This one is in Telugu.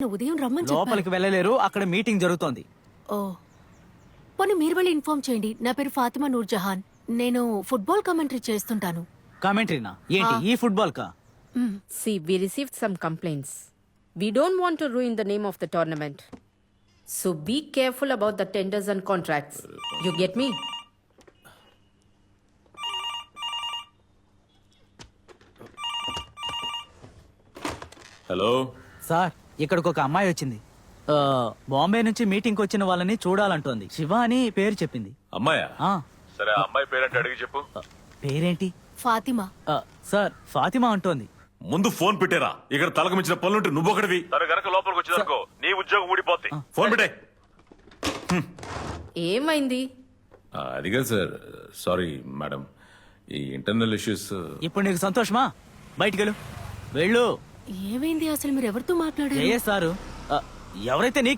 ఉదయం రమ్మని లోపలికి వెళ్ళలేరు అక్కడ మీటింగ్ జరుగుతోంది. ఓ. పని మీరు వెళ్ళి ఇన్ఫార్మ్ చేయండి. నా పేరు ఫాతిమా నూర్ జహాన్ నేను ఫుట్బాల్ కామెంటరీ చేస్తుంటాను. కామెంటరీనా? ఏంటి ఈ ఫుట్బాల్ కా see we received some complaints we don't want to ruin the name of the tournament so be careful about the tenders and contracts you get me hello sir ఇక్కడికి ఒక అమ్మాయి వచ్చింది. ఆ, బాంబే నుంచి మీటింగ్ వచ్చిన వాళ్ళని చూడాలంటోంది. శివ అని పేరు చెప్పింది. అమ్మాయా? ఆ, సరే ఆ అమ్మాయి పేరంటే అడిగి చెప్పు. పేరేంటి? ఫాతిమా. ఆ, సార్ ఫాతిమా అంటోంది. ముందు ఫోన్ పెట్టేరా. ఇక్కడ తలకు మించిన పనులుంటే నువ్వు ఒకటివి తన గనక లోపలికి వచ్చిందనుకో నీ ఉద్యోగం ఊడిపోద్ది. ఫోన్ పెట్టే. ఏమైంది? అదిగా సార్. Sorry madam. ఈ ఇంటర్నల్ ఇష్యూస్ ఇప్పుడు నీకు సంతోషమా? బయటికి వెళ్ళు వెళ్ళు. ఏమైంది అసలు మీరు ఎవరితో మాట్లాడారు? ఏ సారు? ఎవరైతే నీకే